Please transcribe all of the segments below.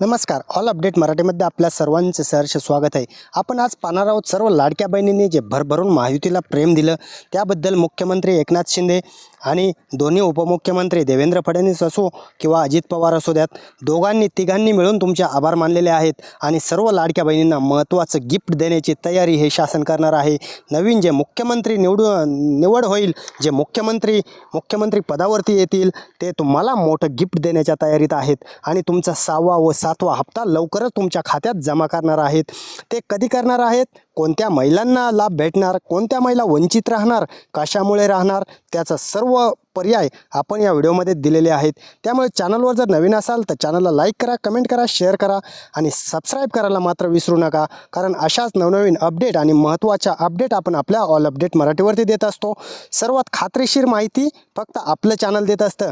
नमस्कार. All update मराठीमध्ये आपल्या सर्वांचे सहर्ष स्वागत आहे. आपण आज पाहणार आहोत सर्व लाडक्या बहिणींनी जे भरभरून महायुतीला प्रेम दिलं त्याबद्दल मुख्यमंत्री एकनाथ शिंदे आणि दोन्ही उपमुख्यमंत्री देवेंद्र फडणवीस असो किंवा अजित पवार असो द्यात दोघांनी तिघांनी मिळून तुमचे आभार मानलेले आहेत. आणि सर्व लाडक्या बहिणींना महत्त्वाचं गिफ्ट देण्याची तयारी हे शासन करणार आहे. नवीन जे मुख्यमंत्री निवडून निवड होईल जे मुख्यमंत्री मुख्यमंत्री पदावरती येतील ते तुम्हाला मोठं गिफ्ट देण्याच्या तयारीत आहेत. आणि तुमचा सहावा व सातवा हप्ता लवकरच तुमच्या खात्यात जमा करणार आहेत. ते कधी करणार आहेत? कोणत्या महिलांना लाभ भेटणार कोणत्या महिला वंचित राहणार कशामुळे राहणार त्याचं सर्व पर्याय आपण या व्हिडिओमध्ये दिलेले आहेत. त्यामुळे चॅनलवर जर नवीन असाल तर चॅनलला लाईक करा कमेंट करा शेअर करा आणि सबस्क्राईब करायला मात्र विसरू नका. कारण अशाच नवनवीन अपडेट आणि महत्त्वाच्या अपडेट आपण आपल्या ऑल अपडेट मराठीवरती देत असतो. सर्वात खात्रीशीर माहिती फक्त आपलं चॅनल देत असतं.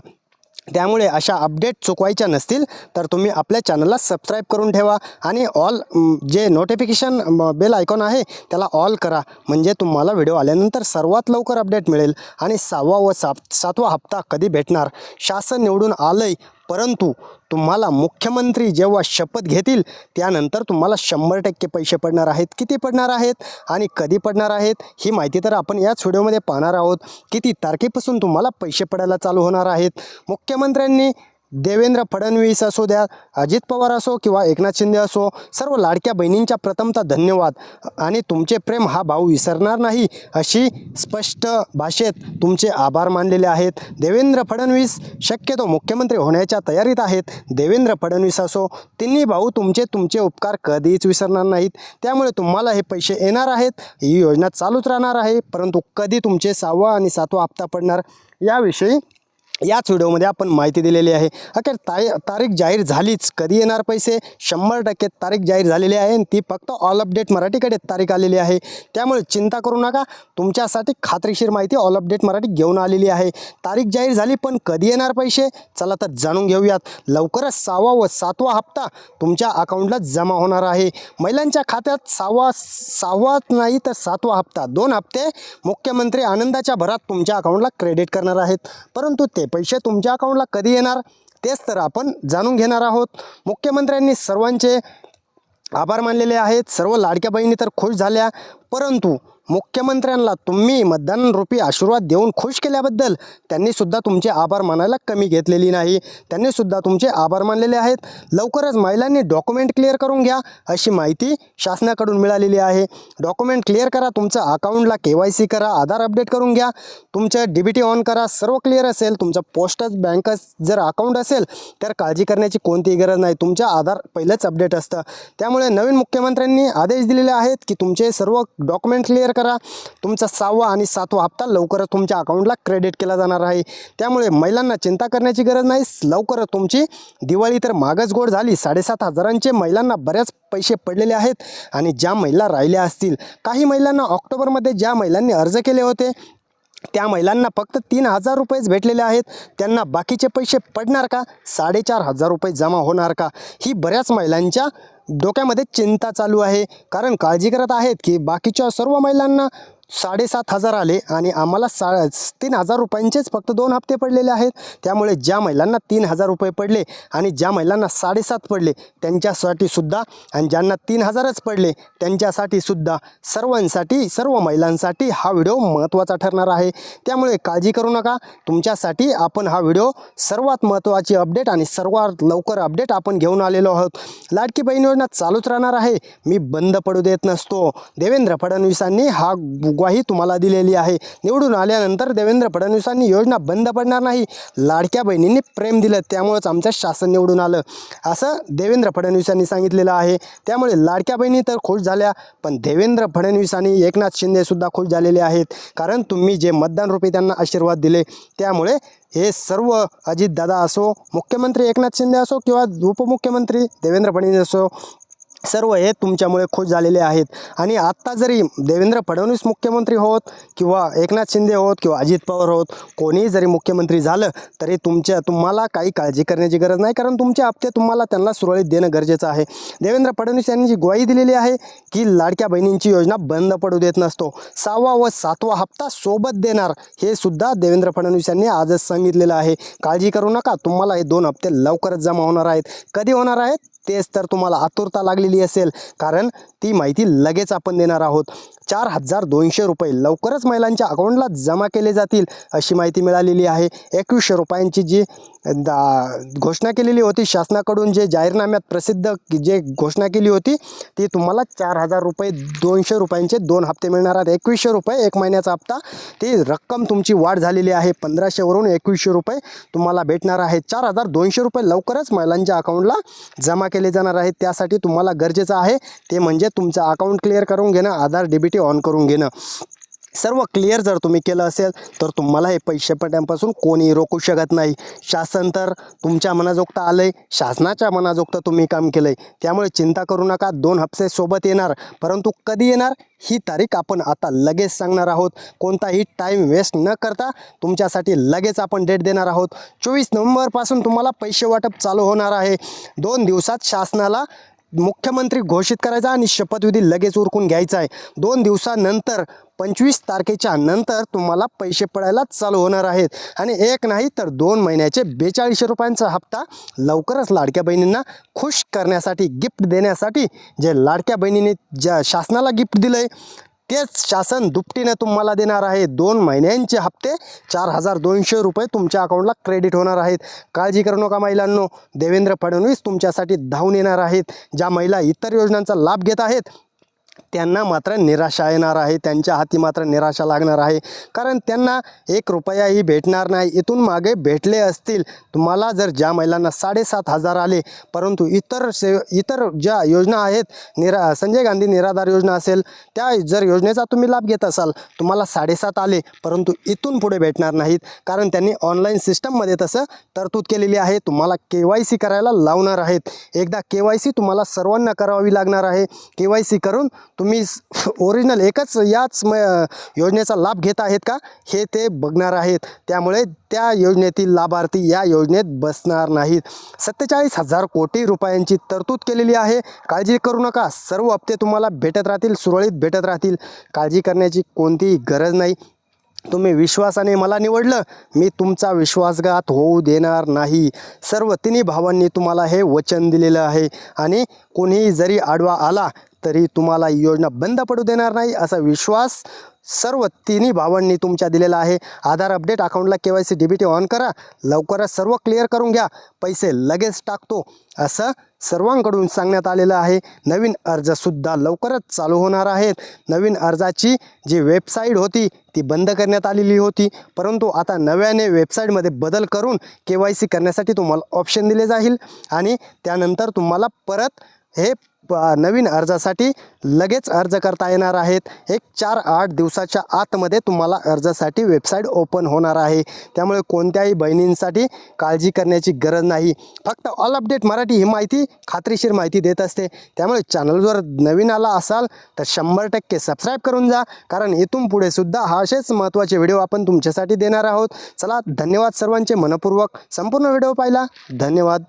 त्यामुळे अशा अपडेट चुकवायच्या नसतील तर तुम्ही आपल्या चॅनलला सबस्क्राईब करून ठेवा आणि ऑल जे नोटिफिकेशन बेल आयकॉन आहे त्याला ऑल करा. म्हणजे तुम्हाला व्हिडिओ आल्यानंतर सर्वात लवकर अपडेट मिळेल. आणि सहावा व सात सातवा हप्ता कधी भेटणार? शासन निवडून आलंय परंतु तुम्हाला मुख्यमंत्री जेव्हा शपथ घेतील त्यानंतर तुम्हाला शंभर टक्के पैसे पडणार आहेत. किती पडणार आहेत आणि कधी पडणार आहेत ही माहिती तर आपण याच व्हिडिओमध्ये पाहणार आहोत. किती तारखेपासून तुम्हाला पैसे पडायला चालू होणार आहेत? मुख्यमंत्र्यांनी देवेंद्र फडणवीस असो द्या अजित पवार असो किंवा एकनाथ शिंदे असो सर्व लाडक्या बहिणींच्या प्रथमतः धन्यवाद. आणि तुमचे प्रेम हा भाऊ विसरणार नाही अशी स्पष्ट भाषेत तुमचे आभार मानलेले आहेत. देवेंद्र फडणवीस शक्यतो मुख्यमंत्री होण्याच्या तयारीत आहेत. देवेंद्र फडणवीस असो तिन्ही भाऊ तुमचे तुमचे उपकार कधीच विसरणार नाहीत. त्यामुळे तुम्हाला हे पैसे येणार आहेत. ही योजना चालूच राहणार आहे. परंतु कधी तुमचे सहावा आणि सातवा हप्ता पडणार याविषयी याच व्हिडिओमध्ये आपण माहिती दिलेली आहे. अखेर तारी तारीख जाहीर झालीच. कधी येणार पैसे? शंभर टक्के तारीख जाहीर झालेली आहे आणि ती फक्त ऑल अपडेट मराठीकडे तारीख आलेली आहे. त्यामुळे चिंता करू नका. तुमच्यासाठी खात्रीशीर माहिती ऑल अपडेट मराठी घेऊन आलेली आहे. तारीख जाहीर झाली पण कधी येणार पैसे? चला तर जाणून घेऊयात. लवकरच सहावा व सातवा हप्ता तुमच्या अकाउंटला जमा होणार आहे. महिलांच्या खात्यात सहावा सहावा नाही तर सातवा हप्ता. दोन हप्ते मुख्यमंत्री आनंदाच्या भरात तुमच्या अकाउंटला क्रेडिट करणार आहेत. परंतु ते पैसे तुमच्या अकाउंटला कधी येणार? तेच तर आपण जाणून घेणार आहोत. मुख्यमंत्र्यांनी सर्वांचे आभार मानलेले आहेत. सर्व लाडक्या बहिणी तर खुश झाल्या. परंतु मुख्यमंत्र्यांना तुम्ही मतदानरूपी आशीर्वाद देऊन खुश केल्याबद्दल त्यांनीसुद्धा तुमचे आभार मानायला कमी घेतलेली नाही. त्यांनीसुद्धा तुमचे आभार मानलेले आहेत. लवकरच महिलांनी डॉक्युमेंट क्लिअर करून घ्या अशी माहिती शासनाकडून मिळालेली आहे. डॉक्युमेंट क्लिअर करा तुमचं अकाउंटला के वाय सी करा आधार अपडेट करून घ्या. तुमचं डी बी टी ऑन करा सर्व क्लिअर असेल. तुमचं पोस्टच बँक जर अकाउंट असेल तर काळजी करण्याची कोणतीही गरज नाही. तुमच्या आधार पहिलंच अपडेट असतं. त्यामुळे नवीन मुख्यमंत्र्यांनी आदेश दिलेले आहेत की तुमचे सर्व डॉक्युमेंट क्लिअर करा. तुमचा सहावा आणि सातवा हप्ता लवकरच तुमच्या अकाउंटला क्रेडिट केला जाणार आहे. त्यामुळे महिलांना चिंता करण्याची गरज नाही. लवकरच तुमची दिवाळी तर मागच गोड झाली. साडेसात हजारांचे महिलांना बऱ्याच पैसे पडलेले आहेत आणि ज्या महिला राहिल्या असतील काही महिलांना ऑक्टोबरमध्ये ज्या महिलांनी अर्ज केले होते त्या महिलांना फक्त तीन हजार रुपयेच भेटलेले आहेत. त्यांना बाकीचे पैसे पडणार का? साडेचार हजार रुपये जमा होणार का? ही बऱ्याच महिलांच्या डोक्यामध्ये चिंता चालू आहे. कारण काळजी करत आहेत की बाकीच्या सर्व महिलांना साडेसात हजार आले आणि आम्हाला सा तीन हजार रुपयांचेच फक्त दोन हप्ते पडलेले आहेत. त्यामुळे ज्या महिलांना तीन हजार रुपये पडले आणि ज्या महिलांना साडेसात पडले त्यांच्यासाठी सुद्धा आणि ज्यांना तीन हजारच पडले त्यांच्यासाठी सुद्धा सर्वांसाठी सर्व महिलांसाठी हा व्हिडिओ महत्त्वाचा ठरणार आहे. त्यामुळे काळजी करू नका. तुमच्यासाठी आपण हा व्हिडिओ सर्वात महत्त्वाची अपडेट आणि सर्वात लवकर अपडेट आपण घेऊन आलेलो आहोत. लाडकी बहीण योजना चालूच राहणार आहे. मी बंद पडू देत नसतो. देवेंद्र फडणवीसांनी हा ग्वाही तुम्हाला दिलेली आहे. निवडून आल्यानंतर देवेंद्र फडणवीसांनी योजना बंद पडणार नाही. लाडक्या बहिणींनी प्रेम दिलं त्यामुळंच आमचं शासन निवडून आलं. असं देवेंद्र फडणवीसांनी सांगितलेलं आहे. त्यामुळे लाडक्या बहिणी तर खुश झाल्या पण देवेंद्र फडणवीस आणि एकनाथ शिंदेसुद्धा खुश झालेले आहेत. कारण तुम्ही जे मतदान रूपी त्यांना आशीर्वाद दिले त्यामुळे हे सर्व अजितदादा असो मुख्यमंत्री एकनाथ शिंदे असो किंवा उपमुख्यमंत्री देवेंद्र फडणवीस असो सर्व हे तुमच्यामुळे खुश झालेले आहेत. आणि आत्ता जरी देवेंद्र फडणवीस मुख्यमंत्री होत किंवा एकनाथ शिंदे होत किंवा अजित पवार होत कोणीही जरी मुख्यमंत्री झालं तरी तुमच्या तुम्हाला काही काळजी करण्याची गरज नाही. कारण तुमचे हप्ते तुम्हाला त्यांना सुरळीत देणं गरजेचं आहे. देवेंद्र फडणवीस यांनी जी ग्वाही दिलेली आहे की लाडक्या बहिणींची योजना बंद पडू देत नसतो. सहावा व सातवा हप्ता सोबत देणार हे सुद्धा देवेंद्र फडणवीस यांनी आजच सांगितलेलं आहे. काळजी करू नका तुम्हाला हे दोन हप्ते लवकरच जमा होणार आहेत. कधी होणार आहेत? तेच तर तुम्हाला आतुरता लागलेली असेल कारण ती माहिती लगेच आपण देणार आहोत. चार हजार दोनशे रुपये लवकरच महिलांच्या अकाउंटला जमा केले जातील अशी माहिती मिळालेली आहे. एकवीसशे रुपयांची जी दा घोषणा केलेली होती शासनाकडून जे जाहीरनाम्यात प्रसिद्ध जे घोषणा केली होती ती तुम्हाला चार हजार रुपये दोनशे रुपयांचे दोन हप्ते मिळणार आहेत. एकवीसशे रुपये एक महिन्याचा हप्ता ती रक्कम तुमची वाढ झालेली आहे. पंधराशेवरून एकवीसशे रुपये तुम्हाला भेटणार आहे. चार हजार दोनशे रुपये लवकरच महिलांच्या अकाउंटला जमा केले जाणार आहेत त्यासाठी तुम्हाला गरजेचं आहे ते म्हणजे तुमचं अकाउंट क्लिअर करून घेणं आधार डीबीटी ऑन करून घेणं. सर्व क्लिअर जर तुम्ही केलं असेल तर तुम्हाला हे पैसे पडण्यापासून कोणी रोखू शकत नाही. शासन तर तुमच्या मनाजोगता आलं आहे शासनाच्या मनाजोगतं तुम्ही काम केलं आहे त्यामुळे चिंता करू नका दोन हप्ते सोबत येणार. परंतु कधी येणार ही तारीख आपण आता लगेच सांगणार आहोत. कोणताही टाईम वेस्ट न करता तुमच्यासाठी लगेच आपण डेट देणार आहोत. चोवीस नोव्हेंबरपासून तुम्हाला पैसे वाटप चालू होणार आहे. दोन दिवसात शासनाला मुख्यमंत्री घोषित करायचा आणि शपथविधी लगेच उरकून घ्यायचा आहे. दोन दिवसानंतर पंचवीस तारखेच्या नंतर तुम्हाला पैसे पडायला चालू होणार आहेत. आणि एक नाही तर दोन महिन्याचे बेचाळीसशे रुपयांचा हप्ता लवकरच लाडक्या बहिणींना खुश करण्यासाठी गिफ्ट देण्यासाठी जे लाडक्या बहिणीने ज्या शासनाला गिफ्ट दिलं आहे तेच शासन दुपटीने तुम्हाला देणार आहे. दोन महिन्यांचे हप्ते चार हजार दोनशे रुपये तुमच्या अकाउंटला क्रेडिट होणार आहेत. काळजी करू नका महिलांनो. देवेंद्र फडणवीस तुमच्यासाठी धावून येणार आहेत. ज्या महिला इतर योजनांचा लाभ घेत आहेत त्यांना मात्र निराशा येणार आहे. त्यांच्या हाती मात्र निराशा लागणार आहे. कारण त्यांना एक रुपयाही भेटणार नाही. इथून मागे भेटले असतील तुम्हाला जर ज्या महिलांना साडेसात हजार आले परंतु इतर से इतर ज्या योजना आहेत निरा संजय गांधी निराधार योजना असेल त्या जर योजनेचा तुम्ही लाभ घेत असाल तुम्हाला साडेसात आले परंतु इथून पुढे भेटणार नाहीत. कारण त्यांनी ऑनलाईन सिस्टममध्ये तसं तरतूद केलेली आहे. तुम्हाला के वाय सी करायला लावणार आहेत. एकदा के वाय सी तुम्हाला सर्वांना करावी लागणार आहे. के वाय सी करून तुम्ही ओरिजिनल एकच याच म योजनेचा लाभ घेत आहेत का? हे ते बघणार आहेत. त्यामुळे त्या योजनेतील लाभार्थी या योजनेत बसणार नाहीत. सत्तेचाळीस हजार कोटी रुपयांची तरतूद केलेली आहे. काळजी करू नका. सर्व हप्ते तुम्हाला भेटत राहतील सुरळीत भेटत राहतील. काळजी करण्याची कोणतीही गरज नाही. तुम्ही विश्वासाने मला निवडलं मी तुमचा विश्वासघात होऊ देणार नाही. सर्व तिन्ही भावांनी तुम्हाला हे वचन दिलेलं आहे. आणि कोणीही जरी आडवा आला तरी तुम्हाला ही योजना बंद पडू देणार नाही असा विश्वास सर्व तिन्ही भावांनी तुमच्या दिलेला आहे. आधार अपडेट अकाउंटला K Y C D B T on करा. लवकरच सर्व क्लिअर करून घ्या. पैसे लगेच टाकतो. असं सर्वांकडून सांगण्यात आलेलं आहे. नवीन अर्जसुद्धा लवकरच चालू होणार आहेत. नवीन अर्जाची जी वेबसाईट होती ती बंद करण्यात आलेली होती. परंतु आता नव्याने वेबसाईटमध्ये बदल करून के वाय सी करण्यासाठी तुम्हाला ऑप्शन दिले जाईल. आणि त्यानंतर तुम्हाला परत हे प नवीन अर्जासाठी लगेच अर्ज करता येणार आहेत. एक चार आठ दिवसाच्या आतमध्ये तुम्हाला अर्जासाठी वेबसाईट ओपन होणार आहे. त्यामुळे कोणत्याही बहिणींसाठी काळजी करण्याची गरज नाही. फक्त ऑल अपडेट मराठी ही माहिती खात्रीशीर माहिती देत असते. त्यामुळे चॅनलवर नवीन आला असाल तर शंभर टक्के सबस्क्राईब करून जा. कारण इथून पुढे सुद्धा हा असेच महत्त्वाचे व्हिडिओ आपण तुमच्यासाठी देणार आहोत. चला धन्यवाद सर्वांचे मनपूर्वक संपूर्ण व्हिडिओ पाहिला. धन्यवाद.